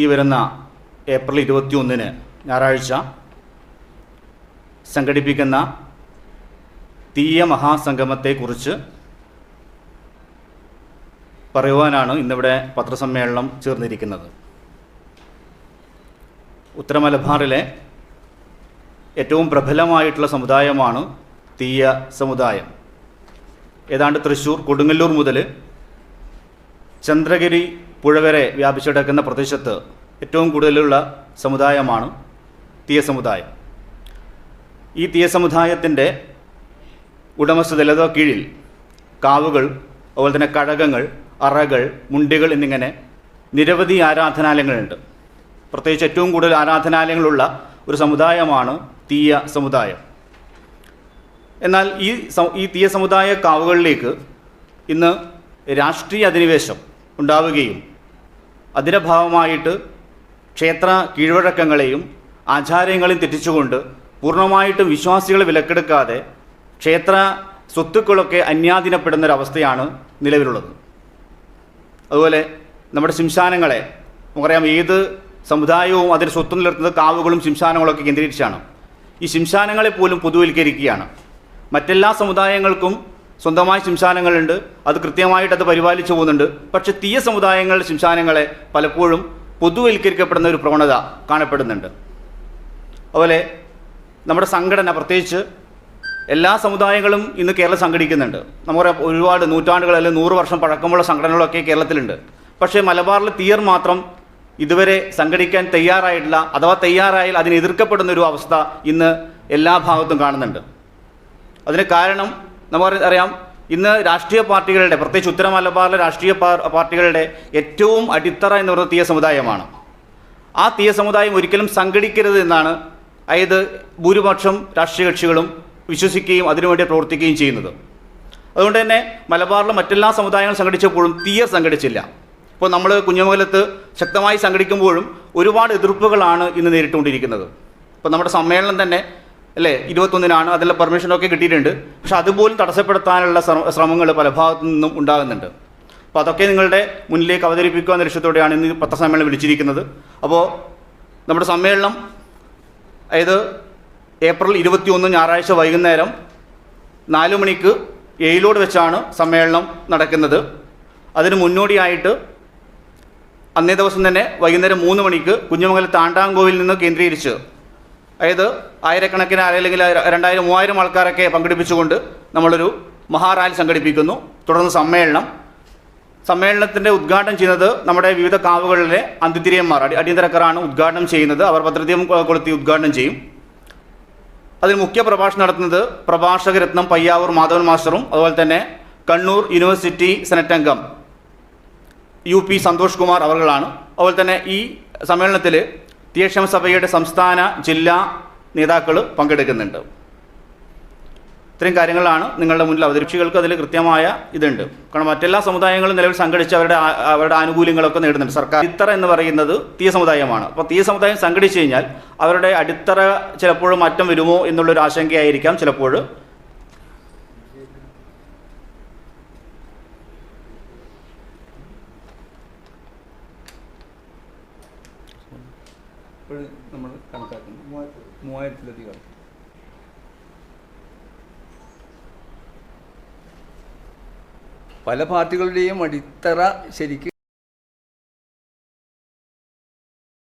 ഈ വരുന്ന ഏപ്രിൽ ഇരുപത്തിയൊന്നിന് ഞായറാഴ്ച സംഘടിപ്പിക്കുന്ന തീയ മഹാസംഗമത്തെക്കുറിച്ച് പറയുവാനാണ് ഇന്നിവിടെ പത്രസമ്മേളനം ചേർന്നിരിക്കുന്നത്. ഉത്തരമലബാറിലെ ഏറ്റവും പ്രബലമായിട്ടുള്ള സമുദായമാണ് തീയ സമുദായം. ഏതാണ്ട് തൃശ്ശൂർ കൊടുങ്ങല്ലൂർ മുതൽ ചന്ദ്രഗിരി പുഴ വരെ വ്യാപിച്ചിടക്കുന്ന പ്രദേശത്ത് ഏറ്റവും കൂടുതലുള്ള സമുദായമാണ് തീയ സമുദായം. ഈ തീയ സമുദായത്തിന്റെ ഉടമസ്ഥതലതോ കീഴിൽ കാവുകൾ അതുപോലെ തന്നെ കഴകങ്ങൾ അറകൾ മുണ്ടികൾ എന്നിങ്ങനെ നിരവധി ആരാധനാലയങ്ങളുണ്ട്. പ്രത്യേകിച്ച് ഏറ്റവും കൂടുതൽ ആരാധനാലയങ്ങളുള്ള ഒരു സമുദായമാണ് തീയ സമുദായം. എന്നാൽ ഈ ഈ തീയ സമുദായ കാവുകളിലേക്ക് ഇന്ന് രാഷ്ട്രീയ അധിനിവേശം ഉണ്ടാവുകയും അതിന്റെ ഭാഗമായിട്ട് ക്ഷേത്ര കീഴ്വഴക്കങ്ങളെയും ആചാരങ്ങളെയും തെറ്റിച്ചുകൊണ്ട് പൂർണമായിട്ടും വിശ്വാസികളെ വിലക്കെടുക്കാതെ ക്ഷേത്ര സ്വത്തുക്കളൊക്കെ അന്യാധീനപ്പെടുന്ന ഒരവസ്ഥയാണ് നിലവിലുള്ളത്. അതുപോലെ നമ്മുടെ ശ്മശാനങ്ങളെ നമുക്കറിയാം ഏത് സമുദായവും അതിന് സ്വത്ത് നിലനിർത്തുന്നത് കാവുകളും ശ്മശാനങ്ങളൊക്കെ കേന്ദ്രീകരിച്ചാണ്. ഈ ശിംശാനങ്ങളെ പോലും പൊതുവൽക്കരിക്കുകയാണ്. മറ്റെല്ലാ സമുദായങ്ങൾക്കും സ്വന്തമായ ശിംശാനങ്ങളുണ്ട് അത് കൃത്യമായിട്ട് അത് പരിപാലിച്ചു പോകുന്നുണ്ട്. പക്ഷേ തീയ സമുദായങ്ങളുടെ ശിംശാനങ്ങളെ പലപ്പോഴും പൊതുവൽക്കരിക്കപ്പെടുന്ന ഒരു പ്രവണത കാണപ്പെടുന്നുണ്ട്. അതുപോലെ നമ്മുടെ സംഘടന പ്രത്യേകിച്ച് എല്ലാ സമുദായങ്ങളും ഇന്ന് കേരളം സംഘടിക്കുന്നുണ്ട്. നമ്മുടെ ഒരുപാട് നൂറ്റാണ്ടുകൾ അല്ലെങ്കിൽ നൂറ് വർഷം പഴക്കമുള്ള സംഘടനകളൊക്കെ കേരളത്തിലുണ്ട്. പക്ഷേ മലബാറിലെ തീയർ മാത്രം ഇതുവരെ സംഘടിക്കാൻ തയ്യാറായിട്ടില്ല. അഥവാ തയ്യാറായാൽ അതിനെ എതിർക്കപ്പെടുന്ന ഒരു അവസ്ഥ ഇന്ന് എല്ലാ ഭാഗത്തും കാണുന്നുണ്ട്. അതിന് കാരണം നമുക്ക് അറിയാം ഇന്ന് രാഷ്ട്രീയ പാർട്ടികളുടെ പ്രത്യേകിച്ച് ഉത്തര മലബാറിലെ രാഷ്ട്രീയ പാർട്ടികളുടെ ഏറ്റവും അടിത്തറ എന്ന് പറയുന്നത് തീയ സമുദായമാണ്. ആ തീയ സമുദായം ഒരിക്കലും സംഘടിക്കരുത് എന്നാണ് അതായത് ഭൂരിപക്ഷം രാഷ്ട്രീയ കക്ഷികളും വിശ്വസിക്കുകയും അതിനുവേണ്ടി പ്രവർത്തിക്കുകയും ചെയ്യുന്നത്. അതുകൊണ്ട് തന്നെ മലബാറിലെ മറ്റെല്ലാ സമുദായങ്ങളും സംഘടിച്ചപ്പോഴും തീയ സംഘടിച്ചില്ല. ഇപ്പോൾ നമ്മൾ കുഞ്ഞമംഗലത്ത് ശക്തമായി സംഘടിക്കുമ്പോഴും ഒരുപാട് എതിർപ്പുകളാണ് ഇന്ന് നേരിട്ടുകൊണ്ടിരിക്കുന്നത്. ഇപ്പോൾ നമ്മുടെ സമ്മേളനം തന്നെ അല്ലേ? ഇരുപത്തൊന്നിനാണ് അതിലെ പെർമിഷനൊക്കെ കിട്ടിയിട്ടുണ്ട്. പക്ഷെ അതുപോലും തടസ്സപ്പെടുത്താനുള്ള ശ്രമങ്ങൾ പല ഭാഗത്തു നിന്നും ഉണ്ടാകുന്നുണ്ട്. അപ്പോൾ അതൊക്കെ നിങ്ങളുടെ മുന്നിലേക്ക് അവതരിപ്പിക്കുക എന്ന ലക്ഷ്യത്തോടെയാണ് ഇന്ന് പത്രസമ്മേളനം വിളിച്ചിരിക്കുന്നത്. അപ്പോൾ നമ്മുടെ സമ്മേളനം അതായത് ഏപ്രിൽ ഇരുപത്തിയൊന്ന് ഞായറാഴ്ച വൈകുന്നേരം നാല് മണിക്ക് എയിലോട് വെച്ചാണ് സമ്മേളനം നടക്കുന്നത്. അതിന് മുന്നോടിയായിട്ട് അന്നേ ദിവസം തന്നെ വൈകുന്നേരം മൂന്ന് മണിക്ക് കുഞ്ഞുമംഗലം താണ്ടാങ്കോവിൽ നിന്ന് കേന്ദ്രീകരിച്ച് അതായത് ആയിരക്കണക്കിന് അല്ലെങ്കിൽ രണ്ടായിരം മൂവായിരം ആൾക്കാരൊക്കെ പങ്കെടുപ്പിച്ചുകൊണ്ട് നമ്മളൊരു മഹാറാലി സംഘടിപ്പിക്കുന്നു. തുടർന്ന് സമ്മേളനം. സമ്മേളനത്തിന്റെ ഉദ്ഘാടനം ചെയ്യുന്നത് നമ്മുടെ വിവിധ കാവുകളിലെ അന്തിതിരിയന്മാർ അടി അടിയന്തരക്കാരാണ് ഉദ്ഘാടനം ചെയ്യുന്നത്. അവർ ഭദ്രതയും കൊളുത്തി ഉദ്ഘാടനം ചെയ്യും. അതിൽ മുഖ്യ പ്രഭാഷണം നടത്തുന്നത് പ്രഭാഷകരത്നം പയ്യാവൂർ മാധവൻ മാസ്റ്ററും അതുപോലെ തന്നെ കണ്ണൂർ യൂണിവേഴ്സിറ്റി സെനറ്റ് അംഗം യു പി സന്തോഷ് കുമാർ അവർകളാണ് അതുപോലെ തന്നെ ഈ സമ്മേളനത്തിൽ തീയക്ഷേമ സഭയുടെ സംസ്ഥാന ജില്ലാ നേതാക്കൾ പങ്കെടുക്കുന്നുണ്ട്. ഇത്രയും കാര്യങ്ങളാണ് നിങ്ങളുടെ മുന്നിൽ അവതരിപ്പിച്ചുകൾക്ക് അതിൽ കൃത്യമായ ഇതുണ്ട്. കാരണം മറ്റെല്ലാ സമുദായങ്ങളും നിലവിൽ സംഘടിച്ച് അവരുടെ അവരുടെ ആനുകൂല്യങ്ങളൊക്കെ നേടുന്നുണ്ട്. സർക്കാർ അടിത്തറ എന്ന് പറയുന്നത് തീയ സമുദായമാണ്. അപ്പോൾ തീയ സമുദായം സംഘടിച്ചു കഴിഞ്ഞാൽ അവരുടെ അടിത്തറ ചിലപ്പോൾ മാറ്റം വരുമോ എന്നുള്ളൊരു ആശങ്കയായിരിക്കാം ചിലപ്പോൾ. ഇപ്പോഴും നമ്മൾ കണക്കാക്കുന്നു. മൂവായിരത്തിലധികം. പല പാർട്ടികളുടെയും അടിത്തറ ശരിക്കും